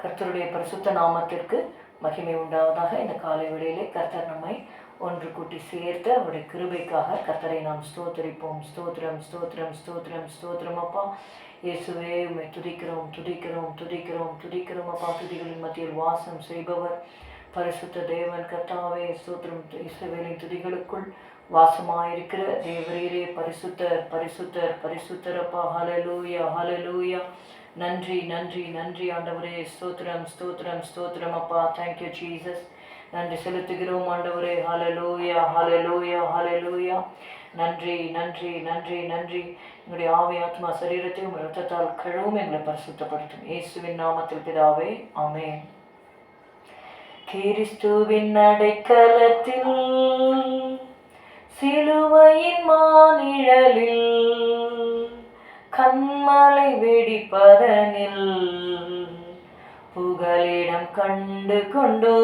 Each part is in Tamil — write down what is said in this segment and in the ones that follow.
கர்த்தருடைய பரிசுத்த நாமத்திற்கு மகிமை உண்டாவதாக. இந்த காலை வேளையிலே கர்த்தர் நம்மை ஒன்று கூட்டி சேர்த்து அவருடைய கிருபைக்காக கர்த்தரை நாம் ஸ்தோத்தரிப்போம். ஸ்தோத்திரம் ஸ்தோத்திரம் ஸ்தோத்திரம் ஸ்தோத்திரம் அப்பா. இயேசுவே உண்மை துதிக்கிறோம் துதிக்கிறோம் துதிக்கிறோம் துதிக்கிறோம் அப்பா. துதிகளின் மத்தியில் வாசம் செய்பவர். பரிசுத்த தேவன் கர்த்தாவே ஸ்தோத்திரம். இஸ்ரவேலின் துதிகளுக்குள் வாசமாயிருக்கிற தேவரீரே பரிசுத்தர் பரிசுத்தர் பரிசுத்தரப்பா ஹலலூயா ஹலலூயா நன்றி நன்றி நன்றி ஆண்டவரே. ஸ்தோத்திரம் ஸ்தோத்திரம் ஸ்தோத்திரம் அப்பா. தேங்க்யூ ஜீசஸ் நன்றி செலுத்துகிறோம் ஆண்டவரே. ஹalleluya ஹalleluya ஹalleluya நன்றி நன்றி நன்றி நன்றி. எங்களுடைய ஆவி ஆத்மா சரீரத்தையும் ரத்தத்தால் கழுவும் எங்களை பரிசுத்தப்படுத்தும். இயேசுவின் நாமத்தில் பிதாவே ஆமே கிறிஸ்துவின் அடைக்கலத்தில் சிலுவையின் மாநிழலில் கண்மலை வெடிப்பதனில் புகலிடம் கண்டு கொண்டோ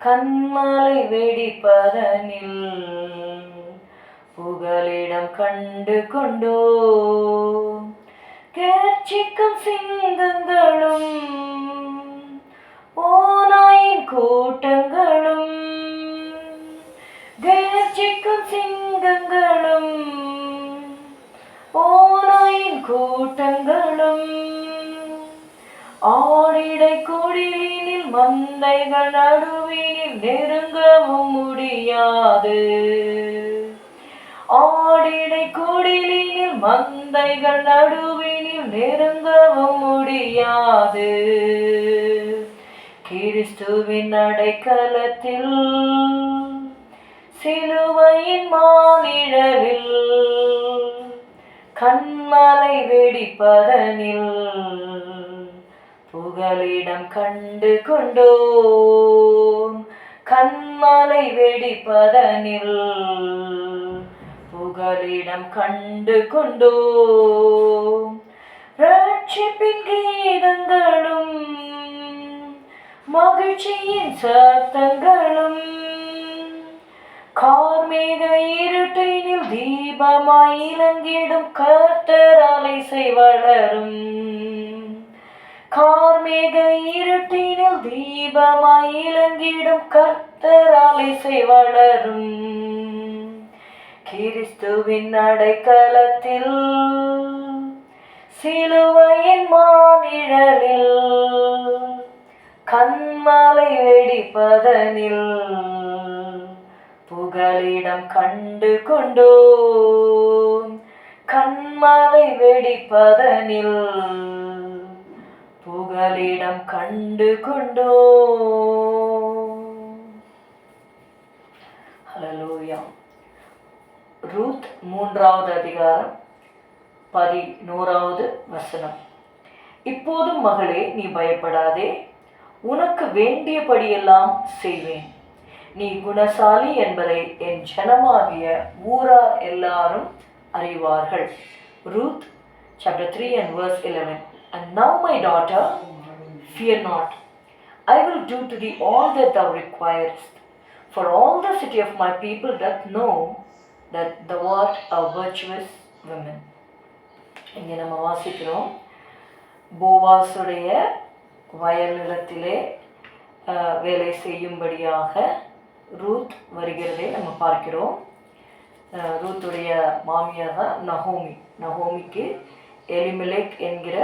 கண்மலை வெடிப்பதனில் புகலிடம் கண்டு கொண்டோ கேட்சிக்கும் சிங்கங்களும் ஓநாயின் கூட்டங்களும் கேட்சிக்கும் சிங்கங்கள் ஆடிடை மந்தைகள் நடுவினில் நெருங்கவும் முடியாது. ஆடிடை குடிலினில் மந்தைகள் நடுவினில் நெருங்கவும் முடியாது. கிறிஸ்துவின் அடைக்கலத்தில் சிலுவையின் மானிழலில் கண்மலை வெடிப்பதனில் புகலிடம் கண்டு கொண்டோம். கண்மலை வெடிப்பதனில் புகலிடம் கண்டு கொண்டோம். ரட்சிப்பின் கீதங்களும் மகிழ்ச்சியின் சத்தங்களும் கார்மேக இருட்டினில் தீபமாய் இலங்கிடும் கர்த்தராலை வளரும். கார்மேக இருட்டினில் தீபமாய் இலங்கிடும் கர்த்தராலை வளரும் கிறிஸ்துவின் அடைக்கலத்தில் சிலுவையின் மாநிழலில் கண்மலை வெடிப்பதனில் புகலிடம் கண்டு கொண்டோம். கண்மலை வெடிப்பதனில் உங்களிடம் கண்டு கொண்டோ ஹலலூயா ரூத் மூன்றாவது அதிகாரம் பதினோராவது வசனம். இப்போதும் மகளே நீ பயப்படாதே. உனக்கு வேண்டியபடியெல்லாம் செய்வேன். நீ குணசாலி என்பதை என் ஜனமாகிய ஊரா எல்லாரும் அறிவார்கள். Ruth chapter three and verse eleven and now my daughter fear not i will do to thee all that thou requirest for all the city of my people doth know that thou art a virtuous woman இங்கே நம்ம வாசிக்கிறோம் போவாசுடைய வயல் நிலத்திலே வேலை செய்யும்படியாக ரூத் வருகிறதை நம்ம பார்க்கிறோம் ரூத்துடைய மாமியார் தான் நகோமி நகோமிக்கு எலிமிலேக் என்கிற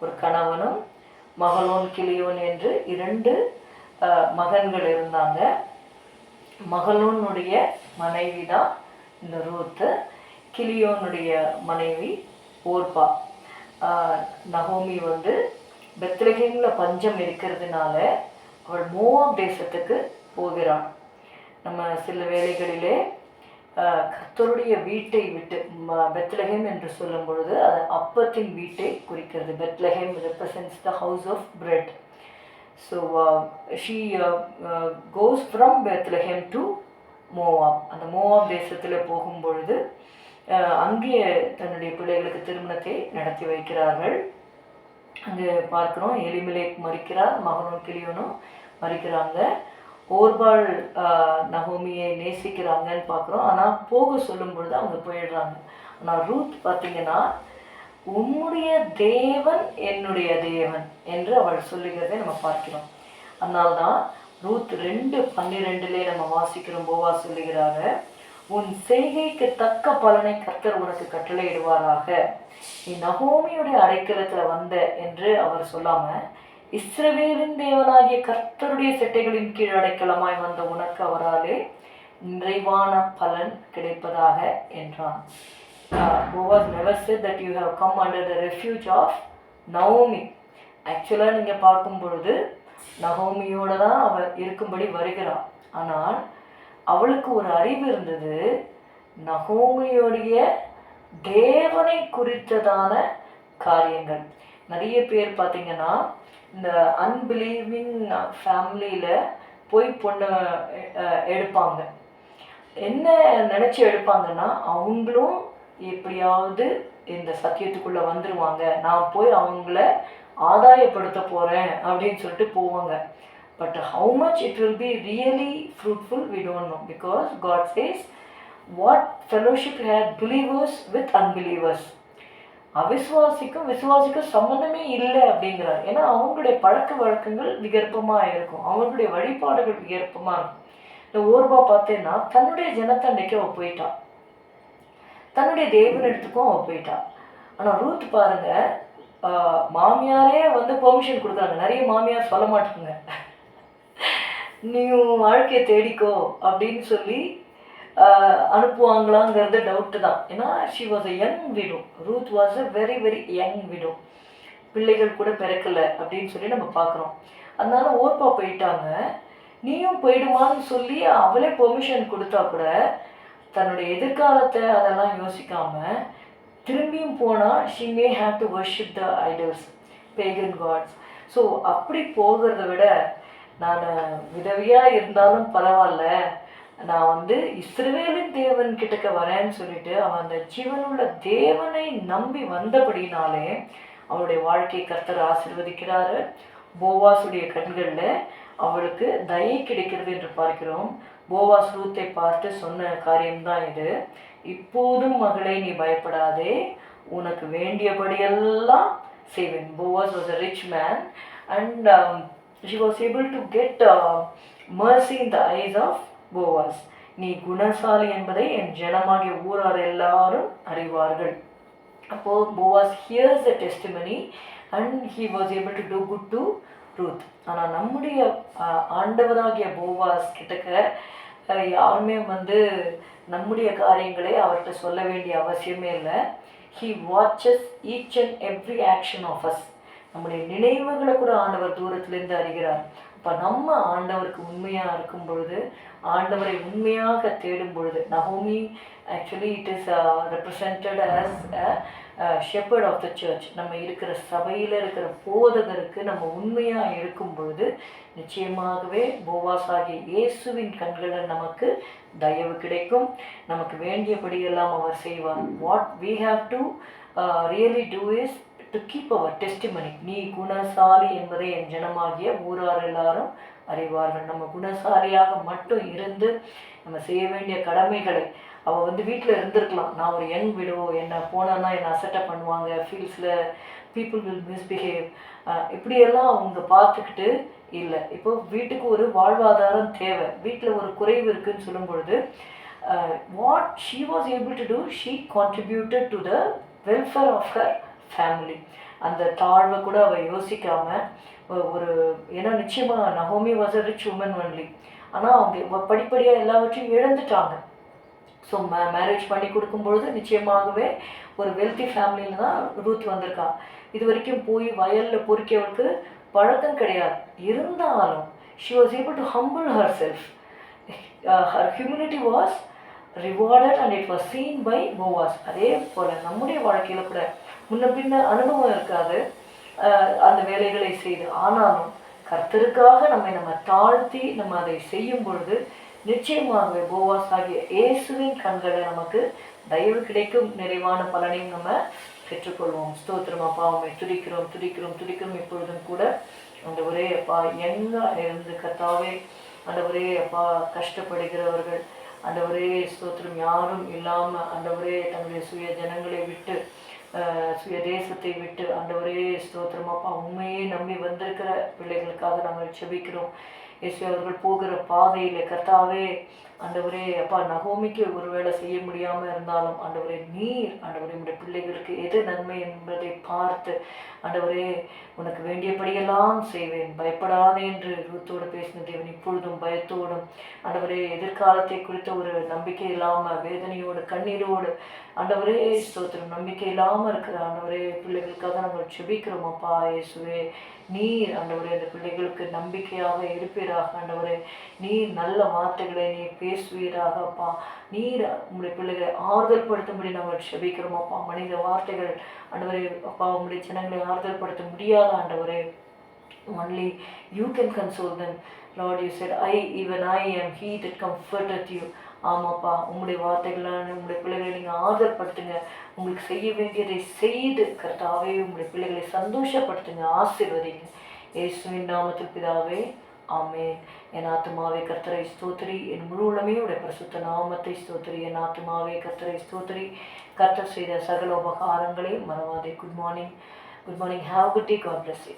ஒரு கணவனும் மகளோன் கிளியோன் என்று இரண்டு மகன்கள் இருந்தாங்க. மகளோனுடைய மனைவி தான் இந்த ரூத்து கிளியோனுடைய மனைவி ஓர்பா நகோமி வந்து பெத்லகேமில் பஞ்சம் இருக்கிறதுனால அவள் மோவாப் தேசத்துக்கு போகிறான். நம்ம சில வேளைகளிலே கத்தருடைய கர்த்தருடைய வீட்டை விட்டு பெத்லஹேம் என்று சொல்லும் பொழுது அது அப்பத்தின் வீட்டை குறிக்கிறது. Bethlehem represents the house of bread so she goes from Bethlehem to Moab. அந்த மோவாப் தேசத்தில் போகும் பொழுது அங்கே தன்னுடைய பிள்ளைகளுக்கு திருமணத்தை நடத்தி வைக்கிறார்கள். அங்கே பார்க்குறோம் எலிமிலே மறிக்கிறார் மகனும் கிளியனும் மறிக்கிறாங்க. ஓர்பாள் நகோமியை நேசிக்கிறாங்கன்னு பார்க்குறோம். ஆனால் போக சொல்லும் பொழுது அவங்க போயிடுறாங்க. ஆனால் ரூத் பார்த்தீங்கன்னா உம்முடைய தேவன் என்னுடைய தேவன் என்று அவள் சொல்லுகிறதை நம்ம பார்க்கிறோம். அதனால்தான் ரூத் ரெண்டு பன்னிரெண்டுலே நம்ம வாசிக்கிறோம் போவா சொல்லுகிறாங்க உன் செய்கைக்கு தக்க பலனை கர்த்தர் உனக்கு கட்டளையிடுவாராக. நீ நகோமியுடைய அடைக்கலத்தில் வந்த என்று அவர் சொல்லாமல் இஸ்ரவேலின் தேவனாகிய கர்த்தருடைய செட்டைகளின் கீழ் அடைக்கலமாய் வந்த உனக்கு அவராலே நிறைவான பலன் கிடைப்பதாக என்றான். Boaz never said that you have come under the refuge of Naomi ஆக்சுவலாக நீங்கள் பார்க்கும் பொழுது நகோமியோட தான் அவள் இருக்கும்படி வருகிறாள். ஆனால் அவளுக்கு ஒரு அறிவு இருந்தது நகோமியோடைய தேவனை குறித்ததான காரியங்கள். நிறைய பேர் பார்த்தீங்கன்னா இந்த அன்பிலீவிங் ஃபேமிலியில் போய் பொண்ணு எடுப்பாங்க. என்ன நினச்சி எடுப்பாங்கன்னா அவங்களும் எப்படியாவது இந்த சத்தியத்துக்குள்ளே வந்துடுவாங்க நான் போய் அவங்கள ஆதாயப்படுத்த போகிறேன் அப்படின்னு சொல்லிட்டு போவாங்க. But how much it will be really fruitful we don't know because God says what fellowship had believers with unbelievers அவிசுவாசிக்கும் விசுவாசிக்கும் சம்மந்தமே இல்லை அப்படிங்கிறார். ஏன்னா அவங்களுடைய பழக்க வழக்கங்கள் விகற்பமாக இருக்கும். அவங்களுடைய வழிபாடுகள் விகற்பமாக இருக்கும். இந்த ஓர்பா பார்த்தேன்னா தன்னுடைய ஜனத்தை அவள் போயிட்டா. தன்னுடைய தேவனிடத்துக்கும் அவள் போயிட்டா. ஆனால் ரூத் பாருங்க மாமியாரே வந்து பெர்மிஷன் கொடுக்குறாங்க. நிறைய மாமியார் சொல்ல மாட்டாங்க. நீ உன் வாழ்க்கையை தேடிக்கோ அப்படின்னு சொல்லி அனுப்புவாங்களாங்கிறது டவுட்டு தான். ஏன்னா she was a young widow Ruth was a very very young widow பிள்ளைகள் கூட பிறக்கலை அப்படின்னு சொல்லி நம்ம பார்க்குறோம். அதனால ஓர்ப்பா போயிட்டாங்க. நீயும் போயிடுமான்னு சொல்லி அவளே பெர்மிஷன் கொடுத்தா கூட தன்னுடைய எதிர்காலத்தை அதெல்லாம் யோசிக்காமல் திரும்பியும் போனால் she may have to worship the idols pagan gods so அப்படி போகிறத விட நான் விதவியாக இருந்தாலும் பரவாயில்ல. நான் வந்து இஸ்ரவேலின் தேவன் கிட்டக்க வரேன்னு சொல்லிட்டு அவன் அந்த ஜீவனுள்ள தேவனை நம்பி வந்தபடினாலே அவளுடைய வாழ்க்கை கர்த்தர் ஆசிர்வதிக்கிறாரு. போவாசுடைய கண்களில் அவளுக்கு தயை கிடைக்கிறது என்று பார்க்கிறோம். போவாஸ் ரூத்தை பார்த்து சொன்ன காரியம்தான் இது. இப்போதும் மகளை நீ பயப்படாதே. உனக்கு வேண்டியபடியெல்லாம் செய்வேன். Boaz was a rich man and she was able to get mercy in the eyes of Boaz. நீ குணசாலி என்பதை என் ஜனமாகிய ஊரார் எல்லாரும் அறிவார்கள். அப்போ Boaz hears the testimony and he was able to do good to Ruth ஆனால் நம்முடைய ஆண்டவராகிய போவாஸ் கிட்டக்க யாருமே வந்து நம்முடைய காரியங்களை அவர்கிட்ட சொல்ல வேண்டிய அவசியமே இல்லை. He watches each and every action of us நம்முடைய நினைவுகளை கூட ஆண்டவர் தூரத்துலேருந்து அறிகிறார். இப்போ நம்ம ஆண்டவருக்கு உண்மையாக இருக்கும் பொழுது ஆண்டவரை உண்மையாக தேடும் பொழுது நகோமி actually it is represented as shepherd of the church நம்ம இருக்கிற சபையில் இருக்கிற போதகருக்கு நம்ம உண்மையாக இருக்கும் பொழுது நிச்சயமாகவே போவாஸ் ஆகிய இயேசுவின் கண்களில் நமக்கு தயவு கிடைக்கும். நமக்கு வேண்டியபடியெல்லாம் அவர் செய்வார். What we have to really do is to keep our testimony நீ குணசாலி என்பதை என் ஜனமாகிய ஊரார் எல்லாரும் அறிவார்கள். நம்ம குணசாலியாக மட்டும் இருந்து நம்ம செய்ய வேண்டிய கடமைகளை அவள் வந்து வீட்டில் இருந்திருக்கலாம். நான் ஒரு யங் விடுவோம் என்னை போனேன்னா என்னை அசட்டை பண்ணுவாங்க ஃபீல்ஸில் பீப்புள் வில் மிஸ்பிஹேவ் இப்படியெல்லாம் அவங்க பார்த்துக்கிட்டு இல்லை. இப்போ வீட்டுக்கு ஒரு வாழ்வாதாரம் தேவை. வீட்டில் ஒரு குறைவு இருக்குன்னு சொல்லும் பொழுது what she was able to do she contributed to the welfare of her family அந்த தாழ்வை கூட அவள் யோசிக்காமல் ஒரு ஏன்னா நிச்சயமாக நகோமி was a rich woman only ஆனால் அவங்க படிப்படியாக எல்லாவற்றையும் இழந்துட்டாங்க. ஸோ மே மேரேஜ் பண்ணி கொடுக்கும்பொழுது நிச்சயமாகவே ஒரு வெல்த்தி ஃபேமிலியில் தான் ரூத் வந்திருக்கா. இது வரைக்கும் போய் வயலில் பொறிக்கவளுக்கு பழக்கம் கிடையாது. இருந்தாலும் she was able to humble her self her humanity was rewarded and it was seen by Boaz அதே போல் நம்முடைய வாழ்க்கையில் கூட முன்ன பின்ன அனுபவம் இருக்காது. அந்த வேலைகளை செய்து. ஆனாலும் கர்த்தருக்காக நம்மை நம்ம தாழ்த்தி நம்ம அதை செய்யும் பொழுது நிச்சயமாகவே போவாஸ் ஆகிய இயேசுவின் கண்களை நமக்கு தயவு கிடைக்கும். நிறைவான பலனையும் நம்ம பெற்றுக்கொள்வோம். ஸ்தோத்திரம் அப்பா உண்மை துடிக்கிறோம் துடிக்கிறோம் துடிக்கிறோம் இப்பொழுதும் கூட அந்த ஒரே அப்பா எங்க இருந்து கத்தாவே அந்த ஒரே அப்பா கஷ்டப்படுகிறவர்கள் அந்த ஒரே ஸ்தோத்திரம் யாரும் இல்லாமல் அந்த ஒரே தங்களுடைய சுய ஜனங்களை விட்டு சுய தேசத்தை விட்டு ஆண்டவரே ஸ்தோத்திரம் அப்பா உண்மையே நம்பி வந்திருக்கிற பிள்ளைகளுக்காக நாங்கள் செபிக்கிறோம். இயேசு அவர்கள் போகிற பாதையில் கர்த்தாவே ஆண்டவரே அப்பா நகோமிக்கு ஒருவேளை செய்ய முடியாமல் இருந்தாலும் ஆண்டவரே நீர் ஆண்டவரே நம்முடைய பிள்ளைகளுக்கு எது நன்மை என்பதை பார்த்து ஆண்டவரே உனக்கு வேண்டியபடியெல்லாம் செய்வேன். பயப்படாதே என்று ரூத்தோடு பேசின தேவன் இப்பொழுதும் பயத்தோடும் ஆண்டவரே எதிர்காலத்தை குறித்த ஒரு நம்பிக்கை இல்லாமல் வேதனையோடு கண்ணீரோடு ஆண்டவரே ஸ்தோத்திரம். நம்பிக்கை இல்லாமல் இருக்கிற ஆண்டவரே பிள்ளைகளுக்காக நாங்கள் செபிக்கிறோம் அப்பா இயேசுவே நீர் ஆண்டவரே அந்த பிள்ளைகளுக்கு நம்பிக்கையாக இருப்பீராக. ஆண்டவரே நீர் நல்ல வார்த்தைகளை நீ பேசுவீராக அப்பா. நீர் உங்களுடைய பிள்ளைகளை ஆறுதல் படுத்தும்படி நாங்கள் செபிக்கிறோம் அப்பா. மனித வார்த்தைகள் ஆண்டவரே அப்பா உங்களுடைய ஜனங்களை ஆறுதல் படுத்த முடியாத ஆண்டவரே. Only you can console than lord you said I even I am he that comforteth you ஆமாப்பா உங்களுடைய வார்த்தைகளான உங்களுடைய பிள்ளைகளை நீங்கள் ஆதரப்படுத்துங்க உங்களுக்கு செய்ய வேண்டியதை செய்து கரெக்டாகவே உங்களுடைய பிள்ளைகளை சந்தோஷப்படுத்துங்க ஆசீர்வதிங்க. இயேசுவின் நாமத்தில் பிதாவே ஆமே என் ஆத்மாவே கர்த்தரை ஸ்தோத்திரி. என் முழு உலமே உடைய பரிசுத்த நாமத்தை ஸ்தோத்திரி. என் ஆத்மாவே கர்த்தரை ஸ்தோத்திரி. கர்த்தர் செய்த சகல உபகாரங்களை மறவாதே. Good morning good morning have good day God bless you